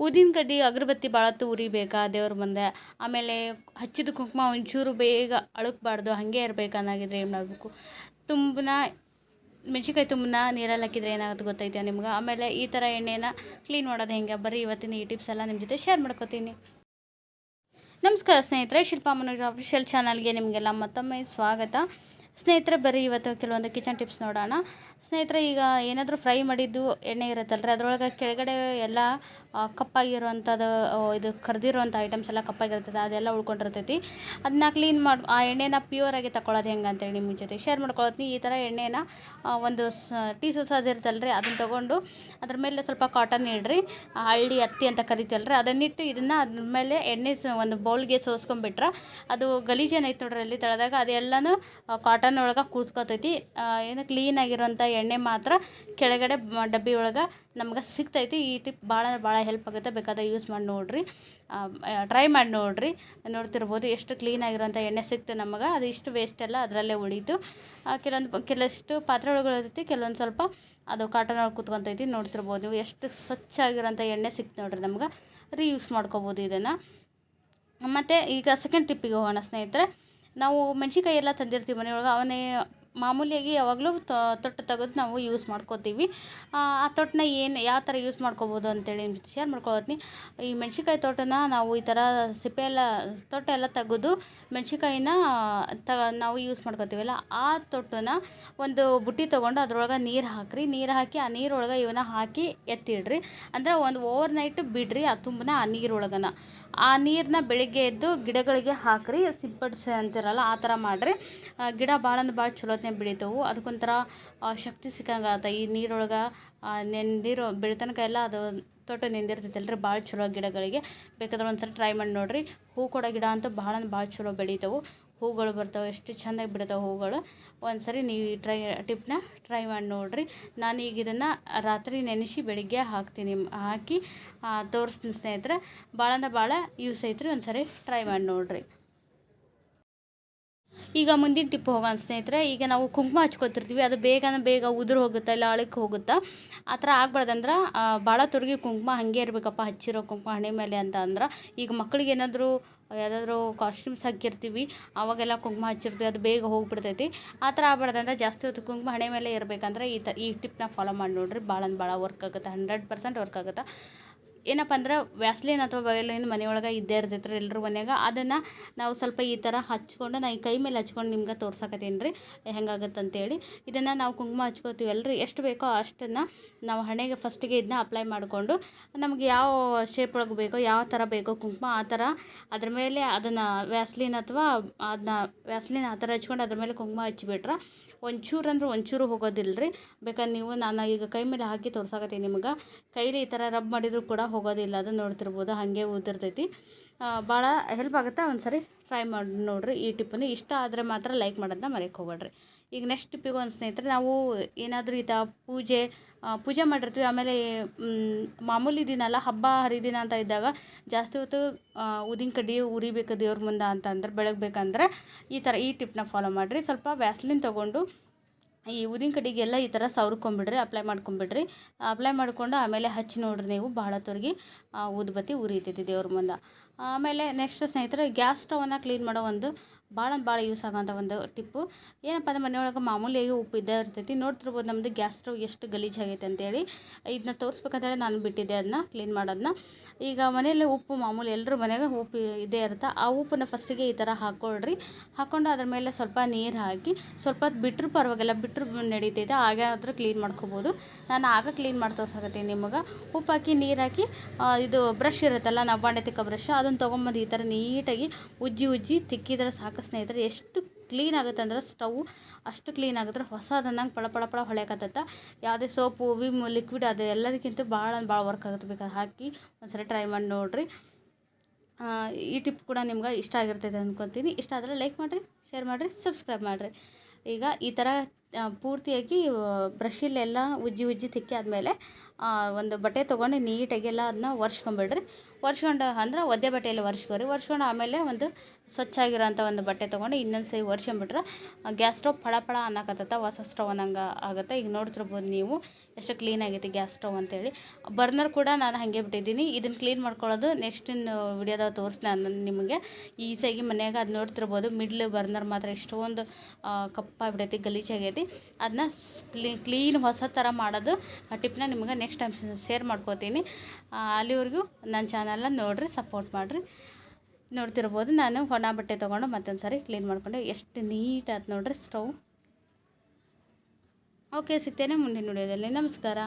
ಊದಿನ ಕಡ್ಡಿ ಅಗರಬತ್ತಿ ಭಾಳ ಹೊತ್ತು ಉರಿಬೇಕಾ ದೇವ್ರ ಮುಂದೆ. ಆಮೇಲೆ ಹಚ್ಚಿದ ಕುಂಕುಮ ಒಂಚೂರು ಬೇಗ ಅಳುಕಬಾರ್ದು. ಹಾಗೆ ಇರ್ಬೇಕು ಅನ್ನೋಗಿದ್ರೆ ಏನು ಮಾಡಬೇಕು? ತುಂಬನ, ಮೆಣ್ಸಿನ್ಕಾಯಿ ತುಂಬನ ನೀರಲ್ಲಿ ಹಾಕಿದ್ರೆ ಏನಾಗುತ್ತೆ ಗೊತ್ತೈತೆ ನಿಮ್ಗೆ? ಆಮೇಲೆ ಈ ಥರ ಎಣ್ಣೆನ ಕ್ಲೀನ್ ಮಾಡೋದು ಹೆಂಗೆ? ಬರೀ ಇವತ್ತಿನ ಈ ಟಿಪ್ಸ್ ಎಲ್ಲ ನಿಮ್ಮ ಜೊತೆ ಶೇರ್ ಮಾಡ್ಕೋತೀನಿ. ನಮಸ್ಕಾರ ಸ್ನೇಹಿತರೆ, ಶಿಲ್ಪಾ ಮನೋಜ್ ಅಫಿಷಿಯಲ್ ಚಾನಲ್ಗೆ ನಿಮಗೆಲ್ಲ ಮತ್ತೊಮ್ಮೆ ಸ್ವಾಗತ. ಸ್ನೇಹಿತರೆ, ಬರೀ ಇವತ್ತು ಕೆಲವೊಂದು ಕಿಚನ್ ಟಿಪ್ಸ್ ನೋಡೋಣ. ಸ್ನೇಹಿತರೆ, ಈಗ ಏನಾದರೂ ಫ್ರೈ ಮಾಡಿದ್ದು ಎಣ್ಣೆ ಇರುತ್ತಲ್ರಿ? ಅದರೊಳಗೆ ಕೆಳಗಡೆ ಎಲ್ಲ ಕಪ್ಪಾಗಿರುವಂಥದ್ದು ಇದು ಕರ್ದಿರುವಂಥ ಐಟಮ್ಸ್ ಎಲ್ಲ ಕಪ್ಪಾಗಿರ್ತದೆ, ಅದೆಲ್ಲ ಉಳ್ಕೊಂಡಿರ್ತೈತಿ. ಅದನ್ನ ಕ್ಲೀನ್ ಮಾಡಿ, ಆ ಎಣ್ಣೆನ ಪ್ಯೂರಾಗಿ ತಗೊಳ್ಳೋದು ಹೆಂಗೆ ಅಂತೇಳಿ ನಿಮ್ಮ ಜೊತೆ ಶೇರ್ ಮಾಡ್ಕೊಳತ್ತೀನಿ ಈ ಥರ ಎಣ್ಣೆನ ಒಂದು ಸ ಟೀ ಇರುತ್ತಲ್ಲ ರೀ ಅದನ್ನ ತೊಗೊಂಡು ಅದ್ರ ಮೇಲೆ ಸ್ವಲ್ಪ ಕಾಟನ್ ಇಡ್ರಿ ಹಳ್ಳಿ ಹತ್ತಿ ಅಂತ ಕರಿತೀವಲ್ರಿ, ಅದನ್ನಿಟ್ಟು ಇದನ್ನು ಅದ್ರ ಮೇಲೆ ಎಣ್ಣೆ ಒಂದು ಬೌಲ್ಗೆ ಸೋಸ್ಕೊಂಡ್ಬಿಟ್ರೆ ಅದು ಗಲೀಜೇನೈತೆ ನೋಡ್ರಿ ಅಲ್ಲಿ ತಳದಾಗ, ಅದೆಲ್ಲನೂ ಕಾಟನ್ ಒಳಗೆ ಕೂತ್ಕೊತೈತಿ. ಏನು ಕ್ಲೀನ್ ಆಗಿರೋಂಥ ಎಣ್ಣೆ ಮಾತ್ರ ಕೆಳಗಡೆ ಡಬ್ಬಿ ಒಳಗೆ ನಮ್ಗೆ ಸಿಗ್ತೈತಿ. ಈ ಟಿಪ್ ಭಾಳ ಭಾಳ ಹೆಲ್ಪ್ ಆಗುತ್ತೆ. ಬೇಕಾದ್ರೆ ಯೂಸ್ ಮಾಡಿ ನೋಡಿರಿ. ಟ್ರೈ ಮಾಡಿ ನೋಡಿರಿ. ನೋಡ್ತಿರ್ಬೋದು ಎಷ್ಟು ಕ್ಲೀನ್ ಆಗಿರೋಂಥ ಎಣ್ಣೆ ಸಿಕ್ತು ನಮಗೆ. ಅದು ಇಷ್ಟು ವೇಸ್ಟ್ ಎಲ್ಲ ಅದರಲ್ಲೇ ಉಳೀತು ಕೆಲವೊಂದು ಕೆಲವಷ್ಟು ಪಾತ್ರೆ ಒಳಗೆ ಕೆಲವೊಂದು ಸ್ವಲ್ಪ ಅದು ಕಾಟನ್ ಒಳಗೆ ಕುತ್ಕೊತೈತಿ. ನೋಡ್ತಿರ್ಬೋದು. ನೀವು ಎಷ್ಟು ಸ್ವಚ್ಛ ಆಗಿರೋಂಥ ಎಣ್ಣೆ ಸಿಕ್ತು ನೋಡ್ರಿ ನಮ್ಗೆ. ರೀಯೂಸ್ ಮಾಡ್ಕೋಬೋದು ಇದನ್ನು. ಮತ್ತು ಈಗ ಸೆಕೆಂಡ್ ಟಿಪ್ಪಿಗೆ ಹೋಗೋಣ ಸ್ನೇಹಿತರೆ. ನಾವು ಮೆಣ್ಸಿನ್ಕಾಯಿ ಎಲ್ಲ ತಂದಿರ್ತೀವಿ ಮನೆಯೊಳಗೆ. ಅವನ್ನೇ ಮಾಮೂಲಿಯಾಗಿ ಯಾವಾಗಲೂ ತೊಟ್ಟು ತೆಗೆದು ನಾವು ಯೂಸ್ ಮಾಡ್ಕೋತೀವಿ. ಆ ತೊಟ್ಟನ್ನ ಏನು, ಯಾವ ಥರ ಯೂಸ್ ಮಾಡ್ಕೋಬೋದು ಅಂತೇಳಿ ಶೇರ್ ಮಾಡ್ಕೊಳ್ತೀನಿ. ಈ ಮೆಣ್ಸಿನ್ಕಾಯಿ ತೋಟನ ನಾವು ಈ ಥರ ಸಿಪ್ಪೆ ಎಲ್ಲ ತೊಟ್ಟೆಲ್ಲ ತೆಗೆದು ಮೆಣ್ಸಿನ್ಕಾಯಿನ, ತ, ನಾವು ಯೂಸ್ ಮಾಡ್ಕೋತೀವಲ್ಲ, ಆ ತೊಟ್ಟನ್ನ ಒಂದು ಬುಟ್ಟಿ ತೊಗೊಂಡು ಅದ್ರೊಳಗೆ ನೀರು ಹಾಕಿರಿ. ನೀರು ಹಾಕಿ ಆ ನೀರೊಳಗೆ ಇವನ್ನ ಹಾಕಿ ಎತ್ತಿಡ್ರಿ. ಅಂದರೆ ಒಂದು ಓವರ್ ನೈಟ್ ಬಿಡ್ರಿ ಆ ತುಂಬನ ಆ ನೀರೊಳಗನ. ಆ ನೀರನ್ನ ಬೆಳಿಗ್ಗೆ ಎದ್ದು ಗಿಡಗಳಿಗೆ ಹಾಕ್ರಿ ಸಿಂಪಡಿಸಿ ಅಂತಿರಲ್ಲ ಆ ಥರ ಮಾಡಿರಿ. ಗಿಡ ಭಾಳ ಅಂದ್ರೆ ಭಾಳ ಚಲೋತ್ನೆ ಬೆಳಿತವು. ಅದಕ್ಕೊಂಥರ ಶಕ್ತಿ ಸಿಕ್ಕಂಗೆ ಆತ. ಈ ನೀರೊಳಗೆ ನೆಂದಿರೋ ಬೆಳಿತನಕ ಎಲ್ಲ ಅದು ತೊಟ್ಟು ರೀ ಭಾಳ ಚಲೋ ಗಿಡಗಳಿಗೆ. ಬೇಕಾದ್ರೆ ಒಂದು ಸಲ ಟ್ರೈ ಮಾಡಿ ನೋಡಿರಿ. ಹೂ ಕೊಡೋ ಗಿಡ ಅಂತೂ ಭಾಳ ಅಂದ್ರೆ ಭಾಳ ಚಲೋ ಬೆಳಿತಾವು. ಹೂಗಳು ಬರ್ತಾವೆ, ಎಷ್ಟು ಚೆಂದಾಗಿ ಬಿಡ್ತಾವೆ ಹೂಗಳು. ಒಂದ್ಸರಿ ನೀವು ಈ ಟ್ರೈ ಟಿಪ್ನ ಟ್ರೈ ಮಾಡಿ ನೋಡಿರಿ. ನಾನು ಈಗ ಇದನ್ನು ರಾತ್ರಿ ನೆನೆಸಿ ಬೆಳಿಗ್ಗೆ ಹಾಕ್ತೀನಿ. ಹಾಕಿ ತೋರಿಸ್ತೀನಿ ಸ್ನೇಹಿತರೆ. ಭಾಳ ಅಂದ್ರೆ ಭಾಳ ಯೂಸ್ ಐತ್ರಿ, ಒಂದ್ಸರಿ ಟ್ರೈ ಮಾಡಿ ನೋಡಿರಿ. ಈಗ ಮುಂದಿನ ಟಿಪ್ ಹೋಗೋಣ ಸ್ನೇಹಿತರೆ. ಈಗ ನಾವು ಕುಂಕುಮ ಹಚ್ಕೊತಿರ್ತೀವಿ. ಅದು ಬೇಗನೆ ಬೇಗ ಉದುರು ಹೋಗುತ್ತಾ ಇಲ್ಲ ಅಳಕ್ಕೆ ಹೋಗುತ್ತಾ? ಆ ಥರ ಆಗ್ಬಾರ್ದಂದ್ರೆ ಭಾಳ ತೊಡಗಿ ಕುಂಕುಮ ಹಾಗೆ ಇರಬೇಕಪ್ಪ, ಹಚ್ಚಿರೋ ಕುಂಕುಮ ಹಣೆ ಮೇಲೆ ಅಂತ ಅಂದ್ರೆ. ಈಗ ಮಕ್ಕಳಿಗೆ ಏನಾದರೂ ಯಾವುದಾದ್ರೂ ಕಾಸ್ಟ್ಯೂಮ್ಸ್ ಹಾಕಿರ್ತೀವಿ ಅವಾಗೆಲ್ಲ ಕುಂಕುಮ ಹಚ್ಚಿರ್ತೀವಿ, ಅದು ಬೇಗ ಹೋಗ್ಬಿಡ್ತೈತಿ. ಆ ಥರ ಆಗ್ಬಾರ್ದಂದ್ರೆ ಜಾಸ್ತಿ ಹೊತ್ತು ಕುಂಕುಮ ಹಣೆ ಮೇಲೆ ಇರಬೇಕಂದ್ರೆ ಈ ತ, ಈ ಟಿಪ್ನ ಫಾಲೋ ಮಾಡಿ ನೋಡಿರಿ. ಭಾಳ ಅಂದ್ರೆ ಭಾಳ ವರ್ಕ್ ಆಗುತ್ತೆ ಹಂಡ್ರೆಡ್ ಪರ್ಸೆಂಟ್ ವರ್ಕ್ ಆಗುತ್ತೆ. ಏನಪ್ಪ ಅಂದ್ರೆ ವ್ಯಾಸ್ಲಿನ್ ಅಥವಾ ಬಯಲಿನ್ ಮನೆಯೊಳಗೆ ಇದ್ದೇ ಇರ್ತೈತೆ ರೀ ಎಲ್ಲರ ಮನ್ಯಾಗ. ಅದನ್ನು ನಾವು ಸ್ವಲ್ಪ ಈ ಥರ ಹಚ್ಕೊಂಡು ನಾ ಈ ಕೈ ಮೇಲೆ ಹಚ್ಕೊಂಡು ನಿಮ್ಗೆ ತೋರ್ಸಕತ್ತೀನಿ ರೀ ಹೆಂಗಾಗತ್ತೆ ಅಂತೇಳಿ. ಇದನ್ನು ನಾವು ಕುಂಕುಮ ಹಚ್ಕೋತೀವಲ್ರಿ. ಎಷ್ಟು ಬೇಕೋ ಅಷ್ಟನ್ನು ನಾವು ಹಣೆಗೆ ಫಸ್ಟಿಗೆ ಇದನ್ನ ಅಪ್ಲೈ ಮಾಡಿಕೊಂಡು ನಮ್ಗೆ ಯಾವ ಶೇಪ್ ಒಳಗೆ ಬೇಕೋ, ಯಾವ ಥರ ಬೇಕೋ ಕುಂಕುಮ ಆ ಥರ ಅದ್ರ ಮೇಲೆ ಅದನ್ನು ವ್ಯಾಸ್ಲಿನ್ ಅಥವಾ ಅದನ್ನ ವ್ಯಾಸ್ಲಿನ್ ಆ ಥರ ಹಚ್ಕೊಂಡು ಅದ್ರ ಮೇಲೆ ಕುಂಕುಮ ಹಚ್ಚಿಬಿಟ್ರೆ ಒಂಚೂರು ಅಂದ್ರೆ ಒಂಚೂರು ಹೋಗೋದಿಲ್ಲ ರೀ ಬೇಕಾದ್ರೆ ನೀವು ನಾನು ಈಗ ಕೈ ಮೇಲೆ ಹಾಕಿ ತೋರ್ಸಕತ್ತೀನಿ ನಿಮ್ಗೆ. ಕೈಲಿ ಈ ಥರ ರಬ್ ಮಾಡಿದರೂ ಕೂಡ ಹೋಗೋದಿಲ್ಲ ಅದು ನೋಡ್ತಿರ್ಬೋದು, ಹಾಗೆ ಉದುರ್ತೈತಿ ಭಾಳ ಹೆಲ್ಪ್ ಆಗುತ್ತೆ? ಒಂದ್ಸರಿ ಟ್ರೈ ಮಾಡಿ, ನೋಡಿರಿ ಈ ಟಿಪ್ಪನ್ನು ಇಷ್ಟ ಆದರೆ ಮಾತ್ರ ಲೈಕ್ ಮಾಡೋದನ್ನ ಮರೆಯಕ್ಕೆ ಹೋಗಬೇಡ್ರಿ. ಈಗ ನೆಕ್ಸ್ಟ್ ಟಿಪ್ಪಿಗೆ ಒಂದು ಸ್ನೇಹಿತರೆ, ನಾವು ಏನಾದರೂ ಈ ಪೂಜೆ ಪೂಜೆ ಮಾಡಿರ್ತೀವಿ. ಆಮೇಲೆ ಮಾಮೂಲಿ ದಿನ ಅಲ್ಲ, ಹಬ್ಬ, ಹರಿದಿನ ಅಂತ ಇದ್ದಾಗ ಜಾಸ್ತಿ ಹೊತ್ತು ಉದಿನ ಕಡ್ಡಿ ಉರಿಬೇಕು ದೇವ್ರ ಮುಂದೆ ಅಂತಂದ್ರೆ ಬೆಳಗ್ಬೇಕಂದ್ರೆ ಈ ಥರ ಈ ಟಿಪ್ನ ಫಾಲೋ ಮಾಡಿರಿ. ಸ್ವಲ್ಪ ವ್ಯಾಸ್ಲಿನ್ ತೊಗೊಂಡು ಈ ಊದಿನ ಕಡ್ಡಿಗೆಲ್ಲ ಈ ಥರ ಸವ್ರ್ಕೊಂಬಿಡ್ರಿ ಅಪ್ಲೈ ಮಾಡ್ಕೊಂಬಿಡ್ರಿ. ಅಪ್ಲೈ ಮಾಡಿಕೊಂಡು ಆಮೇಲೆ ಹಚ್ಚಿ ನೋಡ್ರಿ ನೀವು, ಭಾಳ ಹೊತ್ತವರೆಗೆ ಊದುಬತ್ತಿ ಉರಿತೈತಿ ದೇವ್ರ ಮುಂದೆ. ಆಮೇಲೆ ನೆಕ್ಸ್ಟ್ ಸ್ನೇಹಿತರೆ ಗ್ಯಾಸ್ ಸ್ಟವನ್ನು ಕ್ಲೀನ್ ಮಾಡೋ ಒಂದು ಭಾಳ ಭಾಳ ಯೂಸ್ ಆಗೋಂಥ ಒಂದು ಟಿಪ್ಪು. ಏನಪ್ಪ ಅಂದ್ರೆ ಮನೆಯೊಳಗೆ ಮಾಮೂಲಿಯಾಗಿ ಉಪ್ಪು ಇದ್ದೇ ಇರ್ತೈತಿ. ನೋಡ್ತಿರ್ಬೋದು ನಮ್ಮದು ಗ್ಯಾಸ್ ಸ್ಟವ್ ಎಷ್ಟು ಗಲೀಜಾಗೈತೆ ಅಂತೇಳಿ ಇದನ್ನ ತೋರಿಸ್ಬೇಕಂತೇಳಿ ನಾನು ಬಿಟ್ಟಿದ್ದೆ ಅದನ್ನ ಕ್ಲೀನ್ ಮಾಡೋದನ್ನ ಈಗ ಮನೆಯಲ್ಲಿ ಉಪ್ಪು ಮಾಮೂಲಿ ಎಲ್ಲರೂ ಮನೆಗೆ ಉಪ್ಪು ಇದೇ ಇರುತ್ತೆ, ಆ ಉಪ್ಪನ್ನು ಫಸ್ಟಿಗೆ ಈ ಥರ ಹಾಕ್ಕೊಳ್ರಿ ಹಾಕ್ಕೊಂಡು ಅದ್ರ ಮೇಲೆ ಸ್ವಲ್ಪ ನೀರು ಹಾಕಿ, ಸ್ವಲ್ಪ ಬಿಟ್ಟರು ಪರವಾಗಿಲ್ಲ ಬಿಟ್ಟರು ನಡೀತೈತೆ ಹಾಗಾದ್ರೆ ಕ್ಲೀನ್ ಮಾಡ್ಕೋಬೋದು. ನಾನು ಆಗ ಕ್ಲೀನ್ ಮಾಡಿ ತೋರ್ಸಕತ್ತೀನಿ ನಿಮಗೆ. ಉಪ್ಪು ಹಾಕಿ, ನೀರು ಹಾಕಿ ಇದು ಬ್ರಷ್ ಇರುತ್ತಲ್ಲ, ನಾವು ಬಾಂಡೆ ತಿಕ್ಕ ಬ್ರಷ್ ಅದನ್ನು ತೊಗೊಂಬಂದು ಈ ಥರ ನೀಟಾಗಿ ಉಜ್ಜಿ ಉಜ್ಜಿ ತಿಕ್ಕಿದ್ರೆ ಸಾಕು. ಸ್ನೇಹಿತರೆ, ಎಷ್ಟು ಕ್ಲೀನ್ ಆಗುತ್ತೆ ಅಂದ್ರೆ ಸ್ಟವ್ ಅಷ್ಟು ಕ್ಲೀನ್ ಆಗುತ್ತೆ ಹೊಸದನ್ನಂಗೆ ಪಳ ಪಳ ಪಳ ಹೊಳೆಯಕತ್ತೈತೆ. ಯಾವುದೇ ಸೋಪು ವಿಮ್ ಲಿಕ್ವಿಡ್ ಅದು ಎಲ್ಲದಕ್ಕಿಂತ ಭಾಳ ಭಾಳ ವರ್ಕ್ ಆಗುತ್ತೆ. ಬೇಕಾದ್ರೆ ಹಾಕಿ ಒಂದ್ಸರಿ ಟ್ರೈ ಮಾಡಿ ನೋಡಿರಿ. ಈ ಟಿಪ್ ಕೂಡ ನಿಮ್ಗೆ ಇಷ್ಟ ಆಗಿರ್ತೈತೆ ಅಂದ್ಕೊತೀನಿ ಇಷ್ಟ ಆದರೆ ಲೈಕ್ ಮಾಡಿರಿ ಶೇರ್ ಮಾಡಿರಿ ಸಬ್ಸ್ಕ್ರೈಬ್ ಮಾಡಿರಿ. ಈಗ ಈ ಥರ ಪೂರ್ತಿಯಾಗಿ ಬ್ರಷಲ್ಲೆಲ್ಲ ಉಜ್ಜಿ ಉಜ್ಜಿ ತಿಕ್ಕಿ ಆದಮೇಲೆ ಒಂದು ಬಟ್ಟೆ ತೊಗೊಂಡು ನೀಟಾಗಿ ಎಲ್ಲ ಅದನ್ನ ಒರೆಸ್ಕೊಂಬಿಡ್ರಿ. ಒರೆಸ್ಕೊಂಡು ಅಂದ್ರೆ ಒದ್ದೆ ಬಟ್ಟೆಯಲ್ಲಿ ಒರೆಸ್ಕೊರಿ ಒರೆಸ್ಕೊಂಡು ಆಮೇಲೆ ಒಂದು ಸ್ವಚ್ಛ ಸ್ವಚ್ಛಾಗಿರೋಂಥ ಒಂದು ಬಟ್ಟೆ ತೊಗೊಂಡು ಇನ್ನೊಂದು ಸರಿ ಒರೆಸ್ಕೊಂಬಿಟ್ರೆ ಗ್ಯಾಸ್ ಸ್ಟವ್ ಫಳ ಫಳ ಅನ್ನಕತ್ತತ, ಹೊಸ ಸ್ಟವ್ ಅನ್ನಂಗೆ ಆಗುತ್ತೆ. ಈಗ ನೋಡ್ತಿರ್ಬೋದು ನೀವು ಎಷ್ಟು ಕ್ಲೀನ್ ಆಗೈತಿ ಗ್ಯಾಸ್ ಸ್ಟವ್ ಅಂತೇಳಿ. ಬರ್ನರ್ ಕೂಡ ನಾನು ಹಾಗೆ ಬಿಟ್ಟಿದ್ದೀನಿ. ಇದನ್ನು ಕ್ಲೀನ್ ಮಾಡ್ಕೊಳ್ಳೋದು ನೆಕ್ಸ್ಟಿನ ವಿಡಿಯೋದಾಗ ತೋರಿಸ್ತೀನಿ ನಾನು ನಿಮಗೆ. ಈಸಿಯಾಗಿ ಮನೆಯಾಗ ಅದು ನೋಡ್ತಿರ್ಬೋದು ಮಿಡ್ಲ್ ಬರ್ನರ್ ಮಾತ್ರ ಎಷ್ಟೊಂದು ಕಪ್ಪಾಗ್ಬಿಟ್ಟೈತಿ ಗಲೀಜಾಗೈತಿ ಅದನ್ನ ಕ್ಲೀನ್ ಹೊಸ ಥರ ಮಾಡೋದು. ಆ ಟಿಪ್ನ ನಿಮಗೆ ನೆಕ್ಸ್ಟ್ ಟೈಮ್ ಶೇರ್ ಮಾಡ್ಕೋತೀನಿ. ಅಲ್ಲಿವರೆಗೂ ನನ್ನ ಚಾನಲ್ನ ನೋಡಿರಿ ಸಪೋರ್ಟ್ ಮಾಡಿರಿ. ನೋಡ್ತಿರ್ಬೋದು, ನಾನು ಒಣ ಬಟ್ಟೆ ತೊಗೊಂಡು ಮತ್ತೊಂದು ಸಾರಿ ಕ್ಲೀನ್ ಮಾಡ್ಕೊಂಡೆ, ಎಷ್ಟು ನೀಟಾಗಿ ನೋಡ್ರಿ ಸ್ಟವ್ ಓಕೆ ಸಿಗ್ತೇನೆ ಮುಂದಿನ ವಿಡಿಯೋದಲ್ಲಿ ನಮಸ್ಕಾರ